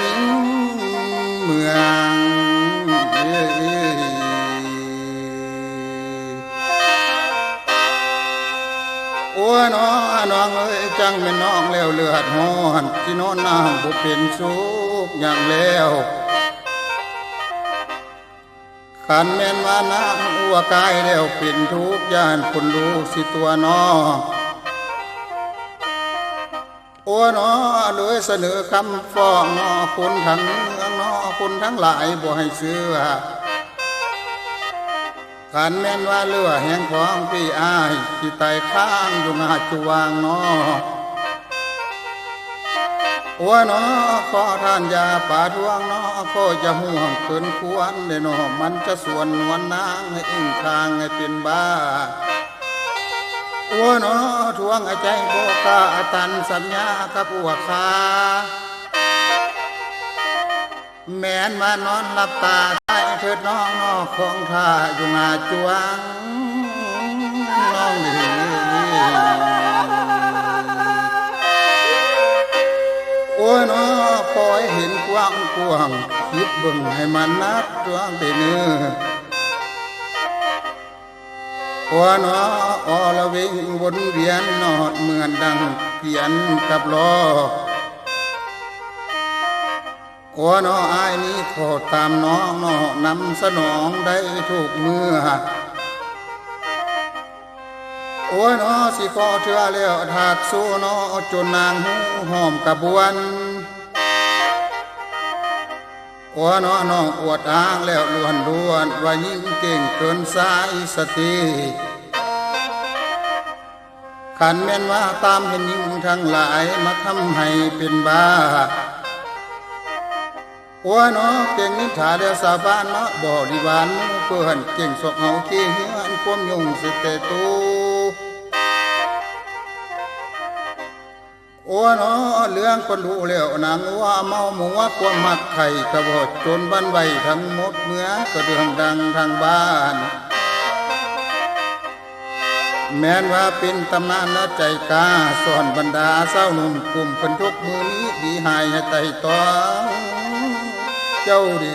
นิ่งเมืองเอ้ยโอ้น้องน้องเอ้ยจังเป็นน้องแล้วเลือดหอนที่นอนน้ำบ่เป็นสุขอย่างแล้วขันแม่นว่าน้ำอัวกายแล้วเป็นทุกย่านคนดูสิตัวน้อง โอ้น้อเลยเสนอคำฟ้องนอคนทั้งเมืองนอคนทั้งหลายบ่ให้เชื่อขันแม่นว่าเลือแห่งของพี่อายที่ไตข้างอยู่งาจวางนอโอ้ยเนาะขอท่านยาป่าดวงเนาะขอจะห่วงเกินควรเด้เนาะมันจะส่วนวลนางให้อิงทางให้เป็นบ้า โอ้นาะทวงไอใจโบกาตันสัญญากับอัวคาแม่นมานอนหลับตาใต้เถิดน้องนอกของท่าอยู่งาจวงน้องนี่โอ้ยเนาะคอยเห็นกว้างกว้างคิดบิ่งให้มันนัดตัวไปเนื้อ โอ้ยเนออละเวงวนเวียนนอดเหมือนดังเขียนกับล้อโอ้ยเนาะอายนี้ขอตามน้องนาะนำสนองได้ทุกเมื่อโอ้ยนอสิขอเชื่อแล้วถากสู้นอจนนางหูหอมกระบวน อ้ยน้อน้องอวดอ้างแล้วล้วนล้วนว่ายิ่งเก่งเกินสายสติขันแม่นว่าตามเห็นยิ่งทั้งหลายมาทำให้เป็นบ้าอ้ยน้อเก่งนิทาเดียวสาบานเนาะบริวารหมู่เพื่อนเก่งสกเอาขี้เหือนความยุ่งสิเตตู อ้เนาะเรื่องคนรู้แล้วนางว่าเมาหมัวความมักไข่กระบดจนบ้านไหวทั้งหมดเมื่อก็เดืองดังทางบ้าน แม้นว่าเป็นตำนานและใจกล้าสอนบรรดาเศร้าหนุ่มกลุ่มคนทุกมือนี้ดีหายให้ไต่ตองเจ้าดี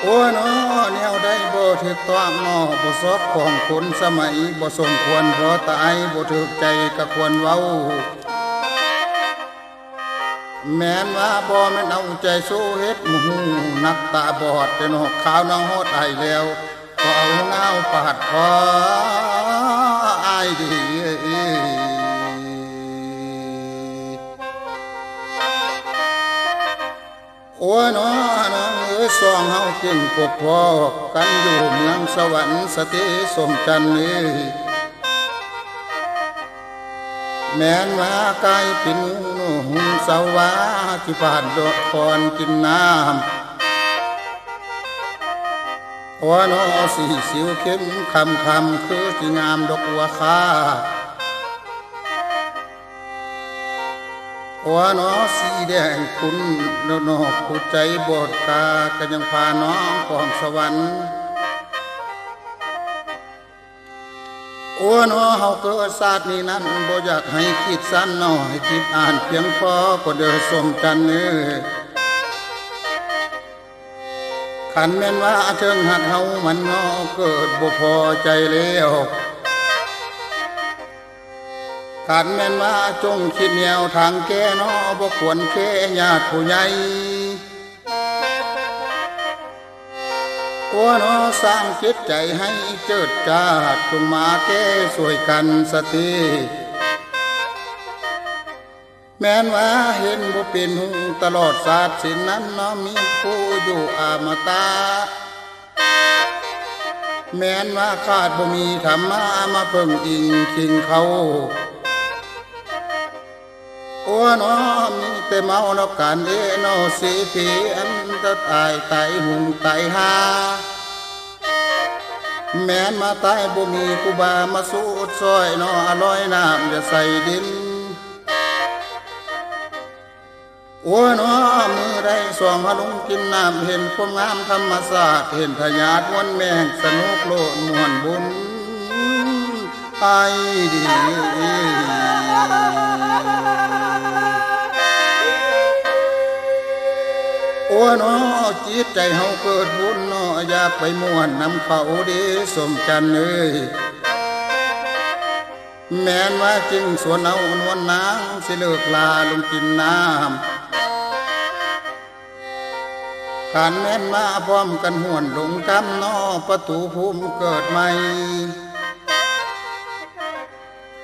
โอ้เนาะแนวได้ ถึกต้องนอบ่ซอกของคนสมัยบ่สมควรเพราะตายบ่ถึกใจก็ควรเว้า แม้นว่าบ่แม่นเอาใจสู้เฮ็ดหมูนักตาบอดแต่นอกขาวน้องโหดไอแล้วก็เอาเงาปาดคออายดี โอ้น้อน้องเอ้ยสองเฮาเก่งพวกพ่อกันอยู่เมืองสวรรค์สติสมจันนี่แม้นว่ากายเป็นหุ่นสวาที่ผ่านดอกคอนกินน้ำโอ้น้อสีสิวเข้มคำคำคือที่งามดอกบัวคา หัวหนอสีแดงคุณนนอกผู้ใจบดตาก็ยังพาน้องของสวรรค์โอ้หนอเฮาเกิดศาสตร์นี้นั้นบ่อยากให้คิดสั้นหน้อยคิดอ่านเพียงพอก็เดินสมกันเนื้อขันแม่นว่าเชิงหักเฮามันนอเกิดบ่พอใจแล้ว ขันแม่นว่าจงคิดแนวทางแก้นอบ่ควรแค่ญาติผู้ใหญ่โอ้นอสร้างจิตใจให้เจิดจ้าดจงมาแก้สวยกันสติแม้นว่าเห็นบ่เป็นหูตลอดศาสตร์สินนั้นนาะมีผู้อยู่อามตะแม้นว่าขาดบ่มีธรรมะมาเพิ่งอิงคิงเขา น้อมีแต่เมาเนอกการเอนอสีผีอันตะตายไตหุ่งไตหาแม้นมาตายบ่มีกูบามาสูดซอยนออร่อยน้ำจะใส่ดินโอ้น้อมือได้สองหลุงกินน้ำเห็นความงามธรรมศาสตร์เห็นพญาตวนแมงสนุกโลดมวนบุญไอ้ดี อ้เนอจิตใจเฮาเกิดบุญเนออยากไปม่วนนำเขาดีสมจันเอ้ยแม้นว่าจึงสวนเอานวลนางสิเลิกลาลงกินน้ำการแม่นมาพร้อมกันห่วนลงกำนอประตูภูมิเกิดใหม่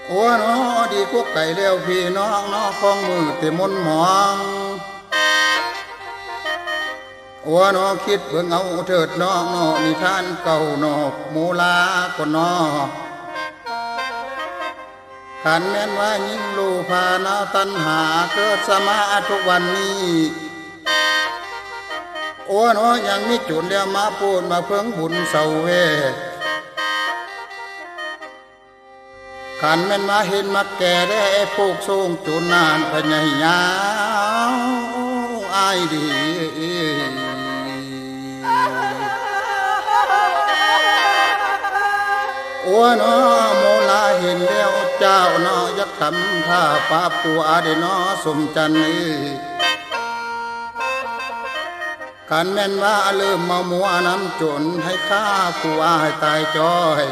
โอ้เนอดีกว่าไก่เลี้ยวพี่น้องนอคองมือเตมนหมอง อัวนอคิดเบิ่งเอาเถิดน้องนอนิทานเก่าน้อโมลาก็นอขันแม่นว่ายิ่งลูพานาตันหาเกิดสมาทุกวันนี้อัวนอยังมีจุดเดียวมาพูดมาเพิ่งบุญเสาเวขันแม่นมาเห็นมาแก่ได้พวกทรงจุนนานพญายา โอ้เนอโมลาเห็นแล้วเจ้าเนอยักทำท่าปาปัวเดเนอสมจันนี่กันแม่นว่าเริ่มมามัวน้ำจนให้ข้าปัวให้ตายจอย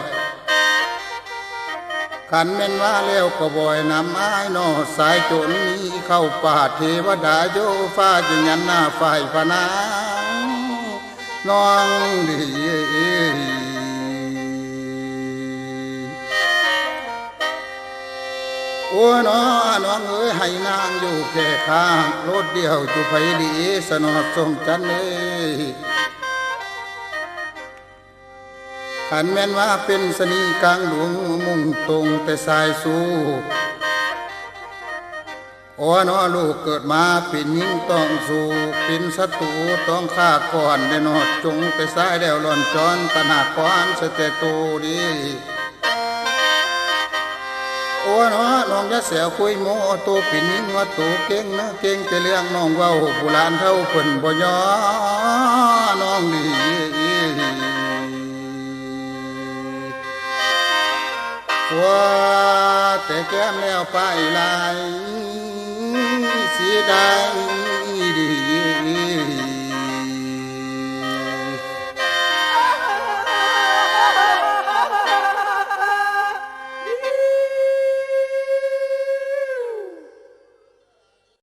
กันแม่นว่าเลี้ยวก็บ่อยนำไม้ายนอสายจนนี้เข้าป่าเทวดาโยฟ้าจึงยันหน้าฝ่ายพนางน้องดี โอ้น้อน้องเอ้ยให้นางอยู่แค่ข้างรถเดียวจุไผดีสนอดสมจันเอ้ยขันแม่นว่าเป็นสนีกลางหลวงมุ่งตรงแต่สายสู้โอ้นอลูกเกิดมาเป็นหญิงต้องสู้เป็นศัตรูต้องฆ่าก่อนได้นอดจงแต่สายแล้วหล่อนจอนตนาควานสเตโตดี เนาะน้องยะเสียคุยโมตัวปิ่นยิงว่าตัวเก่งนะเก่งไปเลี้ยงน้องเว้าโบราณเท่าเพิ่นบ่ยอน้องดีว่าแต่แก้มแล้วไปลายสีดา